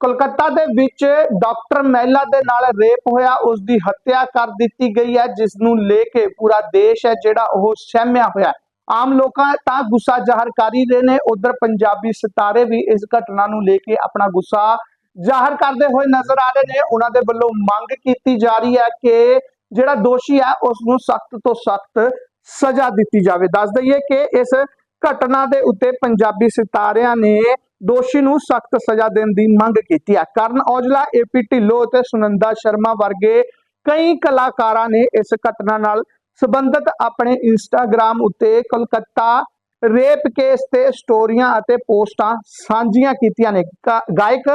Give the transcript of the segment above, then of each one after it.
ਕੋਲਕਾਤਾ ਦੇ ਵਿੱਚ ਡਾਕਟਰ ਮਹਿਲਾ ਦੇ ਨਾਲ ਰੇਪ ਹੋਇਆ ਉਸ ਦੀ ਹੱਤਿਆ ਕਰ ਦਿੱਤੀ ਗਈ ਹੈ ਜਿਸ ਨੂੰ ਲੈ ਕੇ ਪੂਰਾ ਦੇਸ਼ ਹੈ ਜਿਹੜਾ ਉਹ ਸਹਿਮਿਆ ਹੋਇਆ ਹੈ। ਆਮ ਲੋਕਾਂ ਤਾਂ ਗੁੱਸਾ ਜ਼ਾਹਰ ਕਰ ਹੀ ਰਹੇ ਨੇ। ਉਧਰ ਪੰਜਾਬੀ ਸਿਤਾਰੇ ਵੀ ਇਸ ਘਟਨਾ ਨੂੰ ਲੈ ਕੇ ਆਪਣਾ ਗੁੱਸਾ ਜ਼ਾਹਰ ਕਰਦੇ ਹੋਏ ਨਜ਼ਰ ਆ ਰਹੇ ਨੇ। ਉਹਨਾਂ ਦੇ ਵੱਲੋਂ ਮੰਗ ਕੀਤੀ ਜਾ ਰਹੀ ਹੈ ਕਿ ਜਿਹੜਾ ਦੋਸ਼ੀ ਹੈ ਉਸ ਨੂੰ ਸਖਤ ਤੋਂ ਸਖਤ ਸਜ਼ਾ ਦਿੱਤੀ ਜਾਵੇ। ਦੱਸ ਦਈਏ ਕਿ ਇਸ ਘਟਨਾ ਦੇ ਉੱਤੇ ਪੰਜਾਬੀ ਸਿਤਾਰਿਆਂ ਨੇ ਦੋਸ਼ੀ ਨੂੰ ਸਖਤ ਸਜ਼ਾ ਦੇਣ ਦੀ ਮੰਗ ਕੀਤੀ ਹੈ। ਕਰਨ ਔਜਲਾ ਏਪੀ ਢਿੱਲੋਂ ਅਤੇ ਸੁਨੰਦਾ ਸ਼ਰਮਾ ਵਰਗੇ ਕਈ ਕਲਾਕਾਰਾਂ ਨੇ ਇਸ ਘਟਨਾ ਨਾਲ ਸੰਬੰਧਿਤ ਆਪਣੇ ਇੰਸਟਾਗ੍ਰam ਉੱਤੇ ਕੋਲਕਾਤਾ ਰੇਪ ਕੇਸ ਤੇ ਸਟੋਰੀਆਂ ਅਤੇ ਪੋਸਟਾਂ ਸਾਂਝੀਆਂ ਕੀਤੀਆਂ ਨੇ। ਗਾਇਕ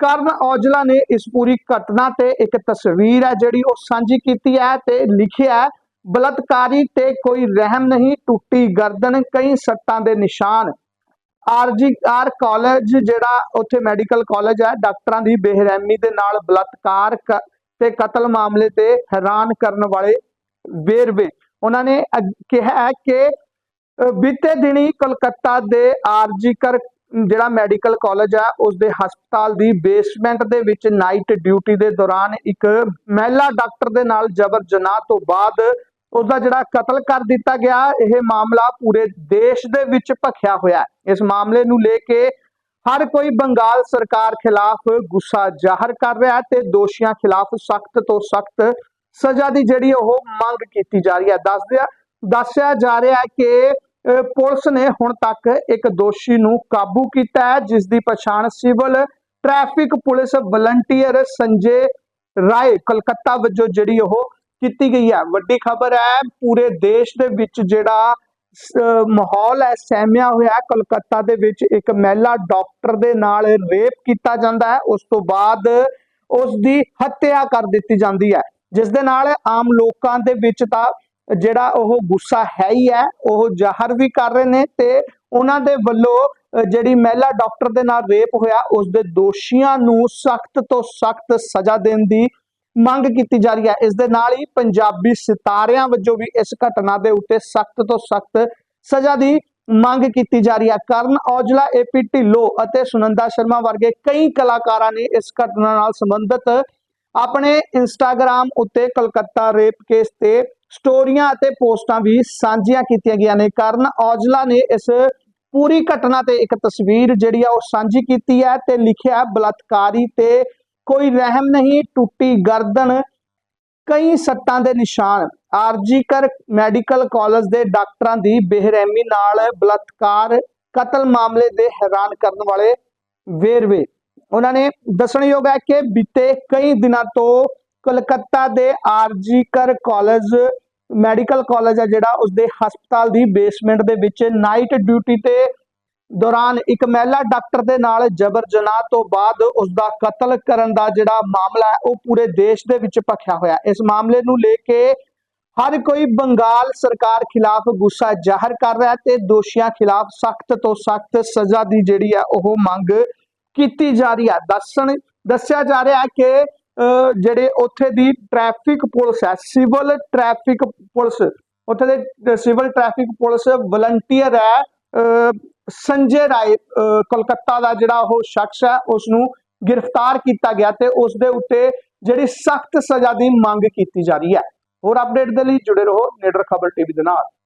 ਕਰਨ ਔਜਲਾ ਨੇ ਇਸ ਪੂਰੀ ਘਟਨਾ ਤੇ ਇੱਕ ਤਸਵੀਰ ਹੈ ਜਿਹੜੀ ਉਹ ਸਾਂਝੀ ਕੀਤੀ ਹੈ ਤੇ ਲਿਖਿਆ ਹੈ, ਬਲਤਕਾਰੀ ਤੇ ਕੋਈ ਰਹਿਮ ਨਹੀਂ, ਟੁੱਟੀ ਗਰਦਨ, ਕਈ ਸੱਟਾਂ ਦੇ ਨਿਸ਼ਾਨ। ਆਰਜੀਆਰ ਕਾਲਜ ਜਿਹੜਾ ਉੱਥੇ ਮੈਡੀਕਲ ਕਾਲਜ ਹੈ, ਡਾਕਟਰਾਂ ਦੀ ਬੇਰਹਿਮੀ ਦੇ ਨਾਲ ਬਲਾਤਕਾਰ ਕ- ਤੇ ਕਤਲ ਮਾਮਲੇ ਤੇ ਹੈਰਾਨ ਕਰਨ ਵਾਲੇ ਵੇਰਵੇ। ਉਹਨਾਂ ਨੇ ਕਿਹਾ ਹੈ ਕਿ ਬੀਤੇ ਦਿਨੀ ਕੋਲਕਾਤਾ ਦੇ ਆਰਜੀਕਰ ਜਿਹੜਾ ਮੈਡੀਕਲ ਕਾਲਜ ਹੈ ਉਸ ਦੇ ਹਸਪਤਾਲ ਦੀ ਬੇਸਮੈਂਟ ਦੇ ਵਿੱਚ ਨਾਈਟ ਡਿਊਟੀ ਦੇ ਦੌਰਾਨ ਇੱਕ ਮਹਿਲਾ ਡਾਕਟਰ ਦੇ ਨਾਲ ਜਬਰ ਜਨਾਹ ਤੋਂ ਬਾਅਦ ਉਸ ਦਾ ਜਿਹੜਾ ਕਤਲ ਕਰ ਦਿੱਤਾ ਗਿਆ, ਇਹ ਮਾਮਲਾ ਪੂਰੇ ਦੇਸ਼ ਦੇ ਵਿੱਚ ਭਖਿਆ ਹੋਇਆ ਹੈ। ਇਸ ਮਾਮਲੇ ਨੂੰ ਲੈ ਕੇ ਹਰ ਕੋਈ ਬੰਗਾਲ ਸਰਕਾਰ ਖਿਲਾਫ ਗੁੱਸਾ ਜ਼ਾਹਰ ਕਰ ਰਿਹਾ ਹੈ ਤੇ ਦੋਸ਼ੀਆਂ ਖਿਲਾਫ ਸਖਤ ਤੋਂ ਸਖਤ ਸਜ਼ਾ ਦੀ ਜਿਹੜੀ ਉਹ ਮੰਗ ਕੀਤੀ ਜਾ ਰਹੀ ਹੈ। ਦੱਸਦਿਆ, ਦੱਸਿਆ ਜਾ ਰਿਹਾ ਹੈ ਕਿ ਪੁਲਿਸ ਨੇ ਹੁਣ ਤੱਕ ਇੱਕ ਦੋਸ਼ੀ ਨੂੰ ਕਾਬੂ ਕੀਤਾ ਹੈ ਜਿਸ ਦੀ ਪਛਾਣ civil traffic police volunteer Sanjay Rai, Calcutta ਵਜੋਂ ਜਿਹੜੀ ਉਹ ਕੀਤੀ ਗਈ ਹੈ। ਵੱਡੀ ਖਬਰ ਹੈ, ਪੂਰੇ ਦੇਸ਼ ਦੇ ਵਿੱਚ ਜਿਹੜਾ ਮਾਹੌਲ ਹੈ, ਸਹਿਮਿਆ ਹੋਇਆ ਕਲਕੱਤਾ ਦੇ ਵਿੱਚ ਇੱਕ ਮਹਿਲਾ ਡਾਕਟਰ ਦੇ ਨਾਲ ਰੇਪ ਕੀਤਾ ਜਾਂਦਾ ਹੈ। ਉਸ ਤੋਂ ਬਾਅਦ ਉਸ ਦੀ ਹੱਤਿਆ ਕਰ ਦਿੱਤੀ ਜਾਂਦੀ ਹੈ। ਜਿਸ ਦੇ ਨਾਲ ਆਮ ਲੋਕਾਂ ਦੇ ਵਿੱਚ ਤਾਂ ਜਿਹੜਾ ਉਹ ਗੁੱਸਾ ਹੈ ਹੀ ਹੈ। ਉਹ ਜ਼ਾਹਰ ਵੀ ਕਰ ਰਹੇ ਨੇ ਤੇ ਉਹਨਾਂ ਦੇ ਵੱਲੋਂ ਜਿਹੜੀ ਮਹਿਲਾ ਡਾਕਟਰ ਦੇ ਨਾਲ ਰੇਪ ਹੋਇਆ ਉਸ ਦੇ ਦੋਸ਼ੀਆਂ ਨੂੰ ਸਖਤ ਤੋਂ ਸਖਤ ਸਜ਼ਾ ਦੇਣ ਦੀ ਮੰਗ ਕੀਤੀ ਜਾ ਰਹੀ ਹੈ। ਇਸ ਦੇ ਨਾਲ ਹੀ ਪੰਜਾਬੀ ਸਿਤਾਰਿਆਂ ਵੱਲੋਂ ਵੀ ਇਸ ਘਟਨਾ ਦੇ ਉੱਤੇ ਸਖਤ ਤੋਂ ਸਖਤ ਸਜ਼ਾ ਦੀ ਮੰਗ ਕੀਤੀ ਜਾ ਰਹੀ ਹੈ। ਕਰਨ ਔਜਲਾ ਏਪੀ ਢਿੱਲੋਂ ਅਤੇ ਸੁਨੰਦਾ ਸ਼ਰਮਾ ਵਰਗੇ ਕਈ ਕਲਾਕਾਰਾਂ ਨੇ ਇਸ ਘਟਨਾ ਨਾਲ ਸੰਬੰਧਿਤ ਆਪਣੇ ਇੰਸਟਾਗ੍ਰam ਉੱਤੇ ਕਲਕੱਤਾ ਰੇਪ ਕੇਸ ਤੇ ਸਟੋਰੀਆਂ ਅਤੇ ਪੋਸਟਾਂ ਵੀ ਸਾਂਝੀਆਂ ਕੀਤੀਆਂ ਗਈਆਂ ਨੇ। ਕਰਨ ਔਜਲਾ ਨੇ ਇਸ ਪੂਰੀ ਘਟਨਾ ਤੇ ਇੱਕ ਤਸਵੀਰ ਜਿਹੜੀ ਆ ਉਹ ਸਾਂਝੀ ਕੀਤੀ ਹੈ ਤੇ ਲਿਖਿਆ ਹੈ, ਬਲਾਤਕਾਰੀ ਤੇ ਕੋਈ ਰਹਿਮ ਨਹੀਂ, ਟੁੱਟੀ ਗਰਦਨ, ਕਈ ਸੱਟਾਂ ਦੇ ਨਿਸ਼ਾਨ। ਆਰਜੀਕਰ ਮੈਡੀਕਲ ਕਾਲਜ ਦੇ ਡਾਕਟਰਾਂ ਦੀ ਬੇਰਹਿਮੀ ਨਾਲ ਬਲਾਤਕਾਰ ਕਤਲ ਮਾਮਲੇ ਦੇ ਹੈਰਾਨ ਕਰਨ ਵਾਲੇ ਵੇਰਵੇ। ਉਹਨਾਂ ਨੇ ਦੱਸਣਯੋਗ ਹੈ ਕਿ ਬੀਤੇ ਕਈ ਦਿਨਾਂ ਤੋਂ ਕਲਕੱਤਾ ਦੇ ਆਰਜੀਕਰ ਕਾਲਜ, ਮੈਡੀਕਲ ਕਾਲਜ ਹੈ ਜਿਹੜਾ, ਉਸਦੇ ਹਸਪਤਾਲ ਦੀ ਬੇਸਮੈਂਟ ਦੇ ਵਿੱਚ ਨਾਈਟ ਡਿਊਟੀ ਤੇ ਦੌਰਾਨ ਇੱਕ ਮਹਿਲਾ ਡਾਕਟਰ ਦੇ ਨਾਲ ਜਬਰ ਜਨਾਹ ਤੋਂ ਬਾਅਦ ਉਸ ਦਾ ਕਤਲ ਕਰਨ ਦਾ ਜਿਹੜਾ ਮਾਮਲਾ ਹੈ ਉਹ ਪੂਰੇ ਦੇਸ਼ ਦੇ ਵਿੱਚ ਭਖਿਆ ਹੋਇਆ ਇਸ ਮਾਮਲੇ ਨੂੰ ਲੈ ਕੇ ਹਰ ਕੋਈ ਬੰਗਾਲ ਸਰਕਾਰ ਖਿਲਾਫ ਗੁੱਸਾ ਜ਼ਾਹਰ ਕਰ ਰਿਹਾ ਤੇ ਦੋਸ਼ੀਆਂ ਖਿਲਾਫ ਸਖਤ ਤੋਂ ਸਖਤ ਸਜ਼ਾ ਦੀ ਜਿਹੜੀ ਹੈ ਉਹ ਮੰਗ ਕੀਤੀ ਜਾ ਰਹੀ ਹੈ। ਦੱਸਣ ਦੱਸਿਆ ਜਾ ਰਿਹਾ ਹੈ ਕਿ ਅਹ, ਜਿਹੜੇ ਉੱਥੇ ਦੀ ਟ੍ਰੈਫਿਕ ਪੁਲਿਸ ਹੈ ਸਿਵਲ ਟ੍ਰੈਫਿਕ ਪੁਲਿਸ ਉੱਥੇ ਦੇ ਸਿਵਲ ਟ੍ਰੈਫਿਕ ਪੁਲਿਸ ਵਲੰਟੀਅਰ ਹੈ ਅਹ, ਸੰਜੇ ਰਾਏ ਅਹ, ਕੋਲਕਾਤਾ ਦਾ ਜਿਹੜਾ ਉਹ ਸ਼ਖਸ ਹੈ ਉਸ ਨੂੰ ਗ੍ਰਿਫਤਾਰ ਕੀਤਾ ਗਿਆ ਤੇ ਉਸ ਦੇ ਉੱਤੇ ਜਿਹੜੀ ਸਖਤ ਸਜ਼ਾ ਦੀ ਮੰਗ ਕੀਤੀ ਜਾ ਰਹੀ ਹੈ। ਹੋਰ ਅਪਡੇਟ ਦੇ ਲਈ ਜੁੜੇ ਰਹੋ ਨੀਡਰ ਖਬਰ ਟੀਵੀ ਦੇ ਨਾਲ।